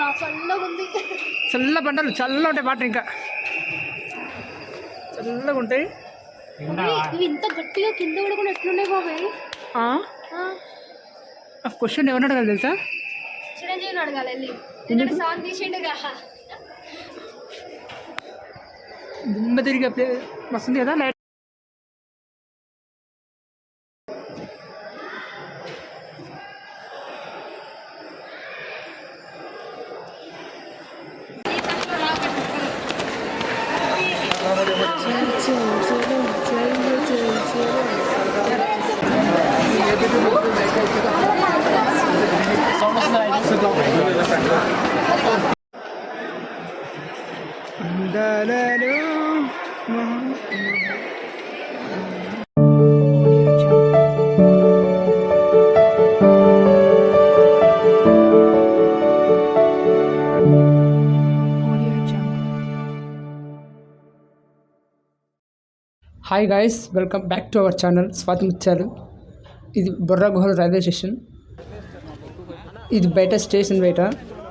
అబ్బా చల్లగా ఉంది. చల్ల బండలు చల్ల ఉంటాయి వాటర్ ఇంకా. చల్లగా ఉంటాయి. ఇవి ఇంత గట్టిగా కింద కూడా ఎట్లున్నాయి బాబాయ్? ఆ? క్వశ్చన్ ఎవరు అడగాలి తెలుసా? చిరంజీవిని అడగాలి వెళ్ళి. ఎందుకంటే సాంగ్ తీసిండుగా దిమ్మ తిరిగే ప్లే వస్తుంది కదా light. అందాలలో hi guys welcome back to our channel Swathi Muthyalu ఇది బొర్రా గుహల రైల్వే స్టేషన్ ఇది బయట స్టేషన్ బయట.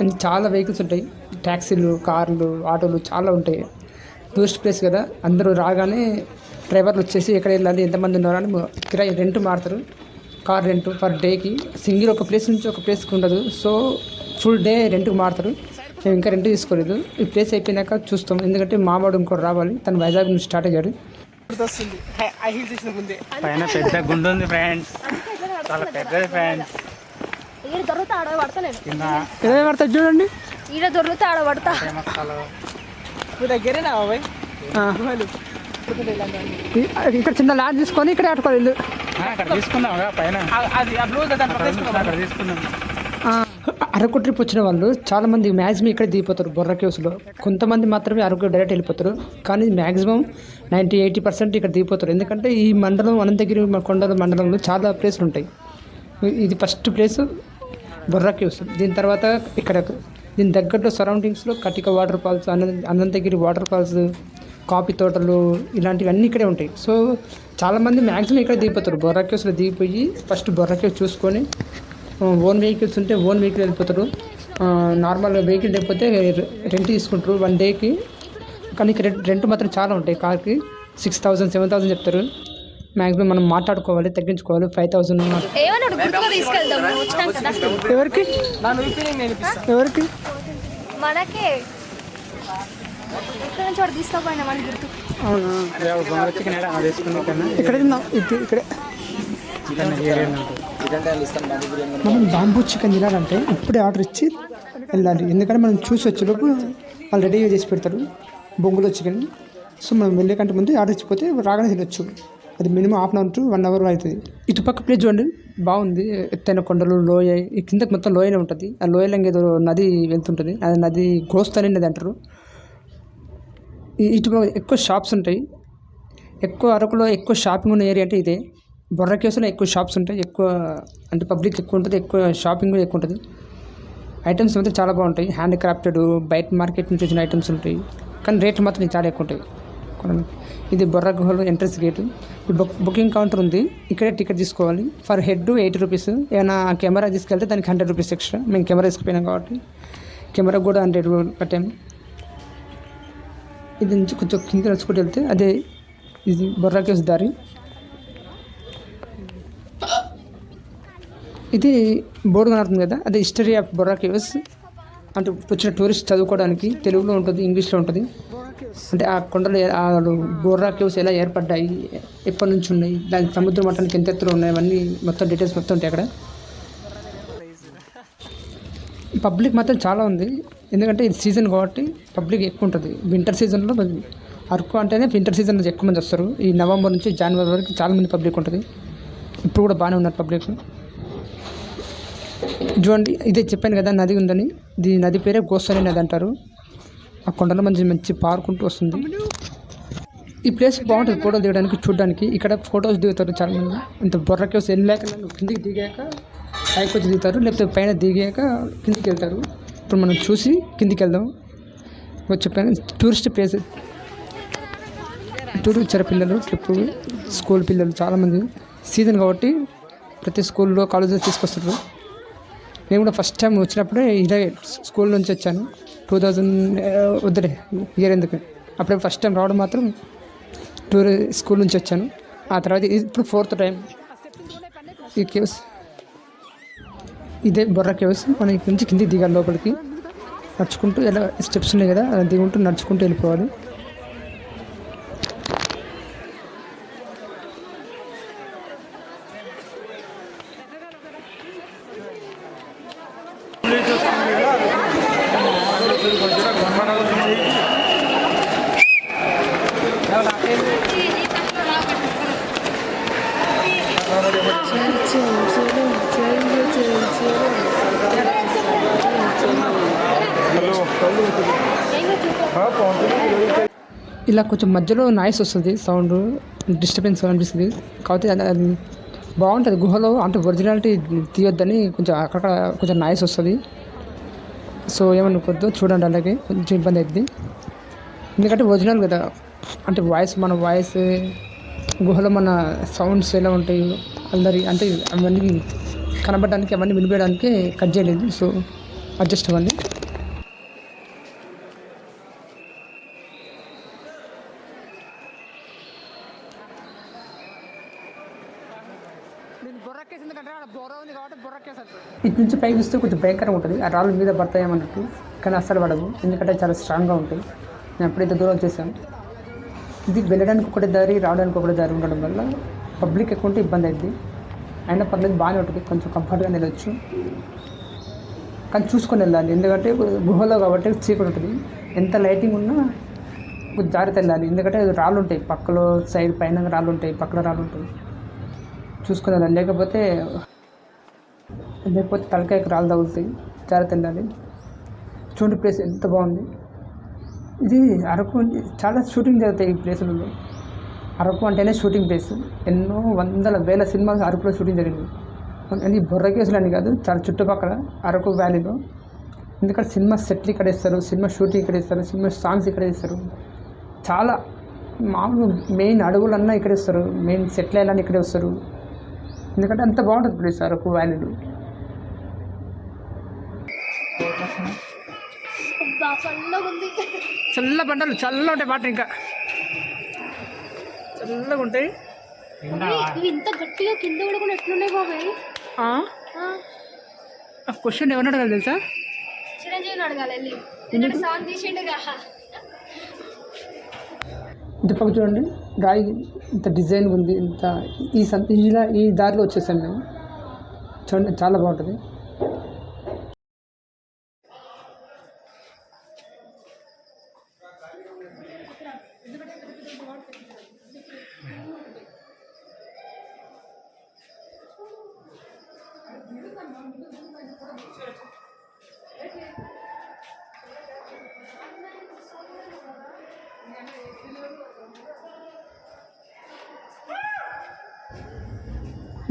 అండ్ చాలా వెహికల్స్ ఉంటాయి. ట్యాక్సీలు కార్లు ఆటోలు చాలా ఉంటాయి. టూరిస్ట్ ప్లేస్ కదా. అందరూ రాగానే డ్రైవర్లు వచ్చేసి ఎక్కడ వెళ్ళాలి ఎంతమంది ఉన్నారు అని కిరాయి రెంట్ మారుతారు. కార్ రెంట్ పర్ డేకి. సింగిల్ ఒక ప్లేస్ నుంచి ఒక ప్లేస్కి ఉండదు. సో ఫుల్ డే రెంట్కి మారుతారు. మేము ఇంకా రెంట్ తీసుకోలేదు. ఈ ప్లేస్ అయిపోయినాక చూస్తాం. ఎందుకంటే మావాడు ఇంకోటి రావాలి. తను వైజాగ్ నుంచి స్టార్ట్ అయ్యాడు. పైన పెద్ద గుండు ఉంది ఫ్రెండ్స్ చాలా పెద్దది ఫ్రెండ్స్ ఈడ దొరికితే ఆడ పడతా చూడండి. ఈడ దొరికితే ఆడ పడతా. ఇక్కడ చిన్న లాడ్ తీసుకొని ఇక్కడ ఆడుకోవాలి ఇల్లు. అరకు ట్రిప్ వచ్చిన వాళ్ళు చాలా మంది మ్యాక్సిమం ఇక్కడ దిగిపోతారు బొర్రా కేవ్స్లో కొంతమంది మాత్రమే అరకు డైరెక్ట్ వెళ్ళిపోతారు కానీ మ్యాక్సిమం నైంటీ ఎయిటీ పర్సెంట్ ఇక్కడ దిగిపోతారు. ఎందుకంటే ఈ మండలం అనంతగిరి కొండల మండలంలో చాలా ప్లేసులు ఉంటాయి. ఇది ఫస్ట్ ప్లేస్ బొర్రా కేవ్స్ దీని తర్వాత ఇక్కడ దీని దగ్గరలో సరౌండింగ్స్లో Katika water falls Anantha Ananthagiri water falls coffee తోటలు ఇలాంటివన్నీ ఇక్కడే ఉంటాయి. సో చాలామంది మ్యాక్సిమం ఇక్కడ దిగిపోతారు. బొర్రా కేవ్స్లో దిగిపోయి ఫస్ట్ బొర్రా కేవ్స్ చూసుకొని ఓన్ వెహికల్స్ ఉంటే ఓన్ వెహికల్ వెళ్ళిపోతారు. నార్మల్ వెహికల్ లేకపోతే రెంట్ తీసుకుంటారు వన్ డేకి. కానీ ఇక్కడ రెంట్ రెంట్ మాత్రం చాలా ఉంటాయి. కార్కి సిక్స్ థౌసండ్ సెవెన్ థౌసండ్ చెప్తారు. మ్యాక్సిమం మనం మాట్లాడుకోవాలి తగ్గించుకోవాలి. ఫైవ్ థౌసండ్ ఎవరికి? ఎవరికి? మనకే. ఇక్కడ మనం బాంబూ చికెన్ తినాలంటే ఇప్పుడే ఆర్డర్ ఇచ్చి వెళ్ళాలి. ఎందుకంటే మనం చూసి వచ్చేలోపు వాళ్ళు రెడీగా చేసి పెడతారు బొంగులో చికెన్ సో మనం వెళ్ళే కంటే ముందు ఆర్డర్ ఇచ్చిపోతే రాగానే తినొచ్చు. అది minimum half an hour to one hour అవుతుంది. ఇటు పక్క ప్లేస్ చూడండి. బాగుంది. ఎత్తైన కొండలు లోయ ఈ కిందకి మొత్తం లోయనే ఉంటుంది. ఆ లోయలో ఏదో నది వెళ్తుంటుంది. అది నది గోస్తని నది అంటారు. ఇటు ఎక్కువ షాప్స్ ఉంటాయి. ఎక్కువ అరకులో ఎక్కువ షాపింగ్ ఉన్న ఏరియా అంటే ఇదే. బొర్ర కేసులో ఎక్కువ షాప్స్ ఉంటాయి. ఎక్కువ అంటే పబ్లిక్ ఎక్కువ ఉంటుంది. ఎక్కువ షాపింగ్ కూడా ఎక్కువ ఉంటుంది. ఐటమ్స్ మాత్రం చాలా బాగుంటాయి. హ్యాండ్ క్రాఫ్టెడ్ బయట మార్కెట్ నుంచి వచ్చిన ఐటమ్స్ ఉంటాయి. కానీ రేట్లు మాత్రం చాలా ఎక్కువ ఉంటాయి. ఇది బొర్ర గుహలో ఎంట్రన్స్ గేటు ఈ బుక్ బుకింగ్ కౌంటర్ ఉంది. ఇక్కడే టికెట్ తీసుకోవాలి. ఫర్ హెడ్ ఎయిటీ రూపీస్ ఏమైనా కెమెరా తీసుకెళ్తే దానికి హండ్రెడ్ రూపీస్ ఎక్స్ట్రా మేము కెమెరా తీసుకుపోయినాం కాబట్టి. కెమెరా కూడా హండ్రెడ్ కట్టాము ఇది నుంచి కొంచెం కింద నడుచుకుంటూ వెళ్తే అదే ఇది బొర్రా కేవ్స్ దారి. ఇది బోర్డు కనబడుతుంది కదా. అదే హిస్టరీ ఆఫ్ బొర్రా కేవ్స్. అంటే వచ్చిన టూరిస్ట్ చదువుకోవడానికి తెలుగులో ఉంటుంది ఇంగ్లీష్లో ఉంటుంది. అంటే ఆ కొండలు ఆ బొర్రా కేవ్స్ ఎలా ఏర్పడ్డాయి ఎప్పటి నుంచి ఉన్నాయి దాని సముద్ర మట్టానికి ఎంత ఎత్తులో ఉన్నాయి అవన్నీ మొత్తం డీటెయిల్స్ మొత్తం ఉంటాయి అక్కడ. పబ్లిక్ మాత్రం చాలా ఉంది. ఎందుకంటే ఇది సీజన్ కాబట్టి పబ్లిక్ ఎక్కువ ఉంటుంది. వింటర్ సీజన్లో అరకు అంటేనే వింటర్ సీజన్లో ఎక్కువ మంది వస్తారు. ఈ నవంబర్ నుంచి జనవరి వరకు చాలా మంది పబ్లిక్ ఉంటుంది. ఇప్పుడు కూడా బాగానే ఉన్నారు పబ్లిక్. చూడండి ఇదే చెప్పాను కదా నది ఉందని. ఇది నది పేరే గోస్తని నది అంటారు. ఆ కొండలో మంచి మంచి పార్క్ ఉంటూ వస్తుంది. ఈ ప్లేస్ బాగుంటుంది ఫోటోలు దిగడానికి చూడడానికి. ఇక్కడ ఫొటోస్ దిగుతారు చాలా మంది ఇంత బొర్రకి వస్తే వెళ్ళాక కిందికి దిగాక పైకి వచ్చి దిగుతారు లేకపోతే పైన దిగాక కిందికి వెళ్తారు. ఇప్పుడు మనం చూసి కిందికి వెళ్దాం. వచ్చి చెప్పాను టూరిస్ట్ ప్లేస్. టూర్ వచ్చారు పిల్లలు ట్రిప్ స్కూల్ పిల్లలు చాలామంది. సీజన్ కాబట్టి ప్రతి స్కూల్లో కాలేజీలో తీసుకొస్తారు. నేను కూడా ఫస్ట్ టైం వచ్చినప్పుడే ఇదే స్కూల్ నుంచి వచ్చాను. టూ థౌజండ్ వద్దులే ఇయర్ ఎందుకు? అప్పుడే ఫస్ట్ టైం రావడం మాత్రం టూర్ స్కూల్ నుంచి వచ్చాను. ఆ తర్వాత ఇప్పుడు ఫోర్త్ టైం ఈ కేవ్స్ ఇదే బొర్ర కేవ్స్ మనం ఇక్కడ నుంచి కిందికి దిగాలి లోపలికి. నడుచుకుంటూ ఎలా స్టెప్స్ ఉన్నాయి కదా దిగుంటూ నడుచుకుంటూ వెళ్ళిపోవాలి. ఇలా కొంచెం మధ్యలో నాయిస్ వస్తుంది సౌండ్ డిస్టర్బెన్స్ అనిపిస్తుంది కాకపోతే అది అది బాగుంటుంది. గుహలో అంటే ఒరిజినాలిటీ తీయొద్దని కొంచెం అక్కడ కొంచెం నాయిస్ వస్తుంది. సో ఏమనుకోవద్దు చూడండి అలాగే కొంచెం ఇబ్బంది అవుతుంది ఎందుకంటే ఒరిజినల్ కదా. అంటే వాయిస్ మన వాయిస్ గుహలో మన సౌండ్స్ ఎలా ఉంటాయి అందరి అంటే అవన్నీ కనబడడానికి అవన్నీ వినిపించడానికి కట్ చేయలేదు. సో అడ్జస్ట్ అవ్వండి. ఇటు నుంచి పైకి చూస్తే కొంచెం భయంకరంగా ఉంటుంది. ఆ రాళ్ళు మీద పడతాయేమన్నట్టు కానీ అస్సలు పడవు. ఎందుకంటే చాలా స్ట్రాంగ్గా ఉంటాయి. నేను ఎప్పుడైతే దూరం వచ్చేసాను ఇది వెళ్ళడానికి ఒకటే దారి రావడానికి ఒకటే దారి ఉండడం వల్ల పబ్లిక్ ఎక్కువ ఉంటే ఇబ్బంది అయింది. అయినా పర్లేదు బాగానే ఉంటుంది. కొంచెం కంఫర్ట్గా వెళ్ళొచ్చు. కానీ చూసుకొని వెళ్ళాలి. ఎందుకంటే గుహలో కాబట్టి చీకటి ఉంటుంది. ఎంత లైటింగ్ ఉన్నా కొంచెం జాగ్రత్త వెళ్ళాలి ఎందుకంటే రాళ్ళు ఉంటాయి పక్కలో సైడ్ పైన రాళ్ళు ఉంటాయి పక్కన రాళ్ళు ఉంటాయి చూసుకొని వెళ్ళాలి. లేకపోతే లేకపోతే తలకాయకు రాళ్ళు తగులుతాయి. జాగ్రత్త వెళ్ళాలి చూడండి ప్లేస్ ఎంత బాగుంది. ఇది అరకు చాలా షూటింగ్ జరుగుతాయి ఈ ప్లేసులలో అరకు అంటేనే షూటింగ్ ప్లేస్ ఎన్నో వందల వేల సినిమాలు అరకులో షూటింగ్ జరిగింది. అది బొర్ర కేసులు అని కాదు చాలా చుట్టుపక్కల అరకు వ్యాలీలో ఎందుకంటే సినిమా సెట్లు ఇక్కడ ఇస్తారు సినిమా షూటింగ్ ఇక్కడ ఇస్తారు సినిమా సాంగ్స్ ఇక్కడ ఇస్తారు చాలా మామూలు మెయిన్ అడుగులన్నా ఇక్కడ ఇస్తారు మెయిన్ సెటిల్ అయ్యాలని ఇక్కడే వస్తారు. ఎందుకంటే అంత బాగుంటుంది ప్లేస్ అరకు వ్యాలీలో చల్ల బండలు చల్ల ఉంటాయి మాట ఇంకా. చల్లగా ఉంటాయి. ఇవి ఇంత గట్టిగా కింద పడకుండా ఎట్లున్నాయి బాబాయ్? ఆ? క్వశ్చన్ ఎవరు అడగాలి తెలుసా? చిరంజీవిని అడగాలి వెళ్ళి. సాంగ్ తీసిండుగా ఇటు పక్క చూడండి. రాయి ఇంత డిజైన్ ఉంది ఇంత ఈ సం ఇలా ఈ దారిలో వచ్చేసాం మేము. చూడండి చాలా బాగుంటుంది.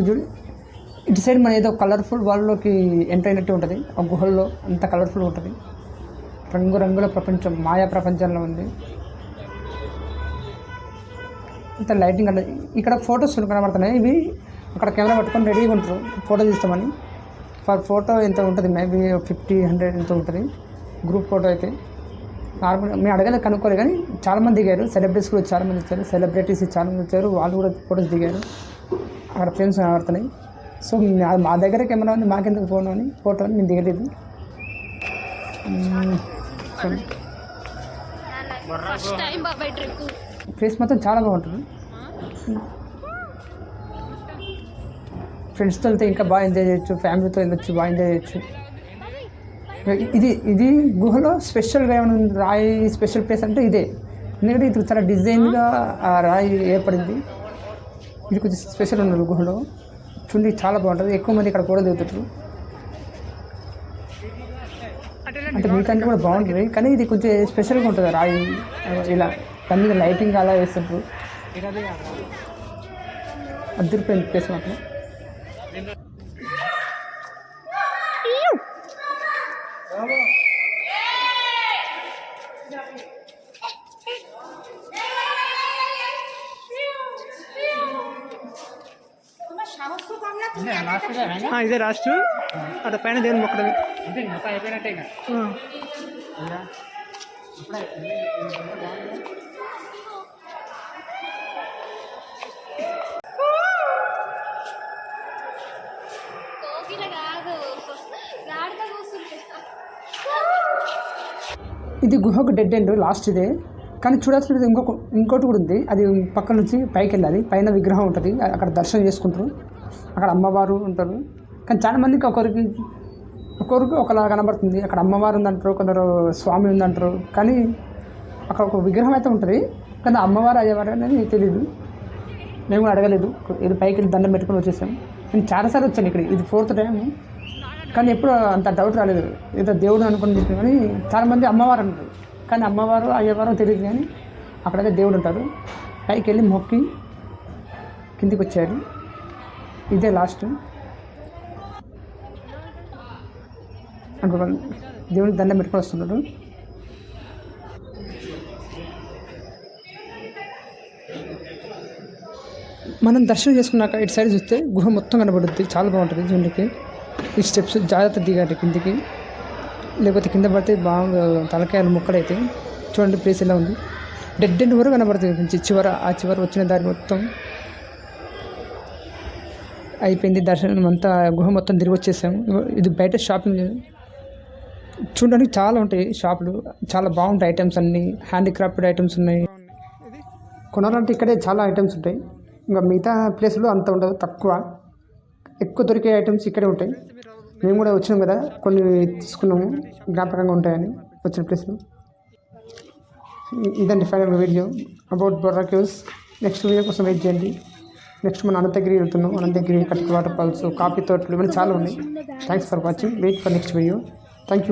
చూడు ఇటు సైడ్ మన ఏదో కలర్ఫుల్ వాళ్ళలోకి ఎంటర్ అయినట్టు ఉంటుంది. ఆ గుహల్లో అంత కలర్ఫుల్ ఉంటుంది. రంగు రంగుల ప్రపంచం మాయా ప్రపంచంలో ఉంది. అంత లైటింగ్ అంటే ఇక్కడ ఫొటోస్ కనబడుతున్నాయి. ఇవి అక్కడ కెమెరా పట్టుకొని రెడీగా ఉంటారు. ఫోటో తీస్తామని. ఫర్ ఫోటో ఎంత ఉంటుంది? మేబీ ఫిఫ్టీ హండ్రెడ్ ఎంత ఉంటుంది. గ్రూప్ ఫోటో అయితే. నార్మల్ మేము అడగలేదు కనుక్కోలేదు కానీ చాలామంది దిగారు. సెలబ్రిటీస్ కూడా చాలామంది వచ్చారు. సెలబ్రిటీస్ చాలామంది వచ్చారు. వాళ్ళు కూడా ఫొటోస్ దిగారు. అక్కడ ఫ్రేమ్స్ కనబడుతున్నాయి సో మా- దగ్గర కెమెరా ఉంది? మాకెందుకు ఫోన్ అని? ఫోటో అని మేము దిగలేదు ప్లేస్ మొత్తం చాలా బాగుంటుంది. ఫ్రెండ్స్తో వెళ్తే ఇంకా బాగా ఎంజాయ్ చేయొచ్చు. ఫ్యామిలీతో వెళ్ళొచ్చు బాగా ఎంజాయ్ చేయొచ్చు. ఇది ఇది గుహలో స్పెషల్గా ఏమైనా ఉంది, రాయి స్పెషల్ ప్లేస్ అంటే ఇదే. ఎందుకంటే ఇది చాలా డిజైన్గా ఆ రాయి ఏర్పడింది. ఇది కొంచెం స్పెషల్ ఉన్నది గుహలో. చుండి చాలా బాగుంటుంది. ఎక్కువ మంది ఇక్కడ కూడా దిగుతుంటారు అంటే మిగతా కూడా బాగుంటుంది. కానీ ఇది కొంచెం స్పెషల్గా ఉంటుంది రాయి. ఇలా దాని మీద లైటింగ్ అలా వేస్తుంటారు అద్దరిపోయింది ప్లేస్ మాత్రం. ఇదే లాస్ట్ అక్కడ పైన దేవుని అంటే కూర్చుంటే ఇది గుహకు డెడ్ ఎండ్ లాస్ట్ ఇదే. కానీ చూడాల్సినది ఇంకొక ఇంకోటి కూడా ఉంది. అది పక్క నుంచి పైకి వెళ్ళాలి. పైన విగ్రహం ఉంటుంది. అక్కడ దర్శనం చేసుకుంటారు. అక్కడ అమ్మవారు ఉంటారు. కానీ చాలామందికి ఒకరికి ఒకరికి ఒకలా కనబడుతుంది. అక్కడ అమ్మవారు ఉందంటారు కొందరు స్వామి ఉందంటారు. కానీ అక్కడ ఒక విగ్రహం అయితే ఉంటుంది. కానీ అమ్మవారు అయ్యేవారు అనేది తెలియదు మేము కూడా అడగలేదు. ఇది పైకి వెళ్ళి దండం పెట్టుకొని వచ్చేసాం. నేను చాలాసార్లు వచ్చాను ఇక్కడ ఇది ఫోర్త్ టైం కానీ ఎప్పుడు అంత డౌట్ రాలేదు. ఏదో దేవుడు అనుకుని చెప్పి కానీ చాలామంది అమ్మవారు అంటారు. కానీ అమ్మవారు అయ్యవారు తెలియదు కానీ అక్కడైతే దేవుడు ఉంటారు పైకి వెళ్ళి మొక్కి కిందికి వచ్చాడు ఇదే లాస్ట్ అనుకోండి దేవుడికి దండం పెట్టుకొని వస్తున్నాడు. మనం దర్శనం చేసుకున్నాక ఇటు సైడ్ చూస్తే గుహ మొత్తం కనబడుద్ది. చాలా బాగుంటుంది చూడండికి ఈ స్టెప్స్ జాగ్రత్త దిగాలి కిందికి. లేకపోతే కింద పడితే బాగా తలకాయలు ముక్కలైతే చూడండి ప్లేస్ ఎలా ఉంది. డెడ్ ఎండ్ వరకు కనబడుతుంది. చివర ఆ చివర వచ్చిన దారి మొత్తం. అయిపోయింది దర్శనం అంతా గుహ మొత్తం తిరిగి వచ్చేసాము. ఇది బయట షాపింగ్ చూడడానికి చాలా ఉంటాయి షాపులు. చాలా బాగుంటాయి ఐటమ్స్ అన్నీ. హ్యాండీక్రాఫ్టెడ్ ఐటమ్స్ ఉన్నాయి. కొనాలంటే ఇక్కడే చాలా ఐటమ్స్ ఉంటాయి. ఇంకా మిగతా ప్లేస్లో అంత ఉండదు తక్కువ. ఎక్కువ దొరికే ఐటమ్స్ ఇక్కడే ఉంటాయి. మేము కూడా వచ్చినాం కదా కొన్ని తీసుకున్నాము. జ్ఞాపకంగా ఉంటాయని వచ్చిన ప్లేస్లో. ఇదండి final video about Borra caves. Next video కోసం వెయిట్ చేయండి. నెక్స్ట్ మన అనంతగిరి వెళ్తున్నాం. అనంతగిరి కటిక వాటర్ ఫాల్స్ కాఫీ తోటలు ఇవన్నీ చాలా ఉన్నాయి. Thanks for watching wait for next video thank you